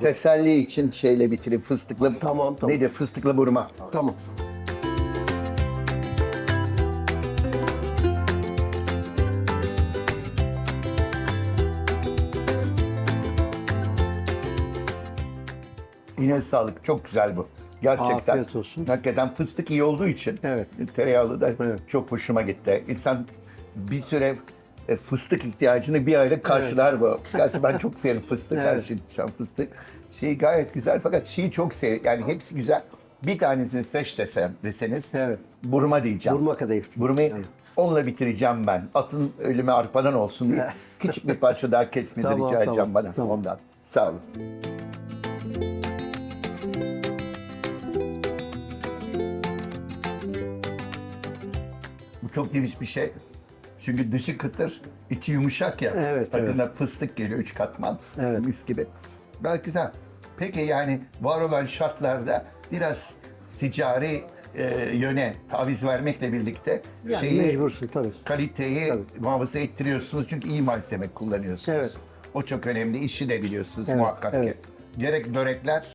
Teselli için şeyle bitireyim fıstıklı. Tamam, tamam. Neydi fıstıklı burma. Tamam. Yine sağlık. Çok güzel bu. Gerçekten. Afiyet olsun. Hakikaten fıstık iyi olduğu için. Evet. Tereyağlı da Evet. çok hoşuma gitti. İnsan bir süre fıstık ihtiyacını bir ayda karşılar bu. Gerçi ben çok severim fıstık. Her Evet. şey şan fıstık. Şey gayet güzel fakat şeyi çok sev. Yani hepsi güzel. Bir tanesini seç desem, deseniz Evet. burma diyeceğim. Burma kadayıf. Burmayı onunla bitireceğim ben. Atın ölümü arpadan olsun diye. Küçük bir parça daha kesmenizi Tamam, rica edeceğim tamam, bana tamam. ondan. Sağ olun. Bu çok nefis bir şey. Çünkü dışı kıtır, içi yumuşak ya. Evet, Tadında fıstık geliyor, üç katman. Evet. Mis gibi. Gayet güzel. Peki yani var olan şartlarda biraz ticari e, yöne taviz vermekle birlikte Yani mecbursun tabii. kaliteyi Tabii. muhafaza ettiriyorsunuz çünkü iyi malzeme kullanıyorsunuz. Evet. O çok önemli. İşi de biliyorsunuz Evet, muhakkak ki. evet. Gerek börekler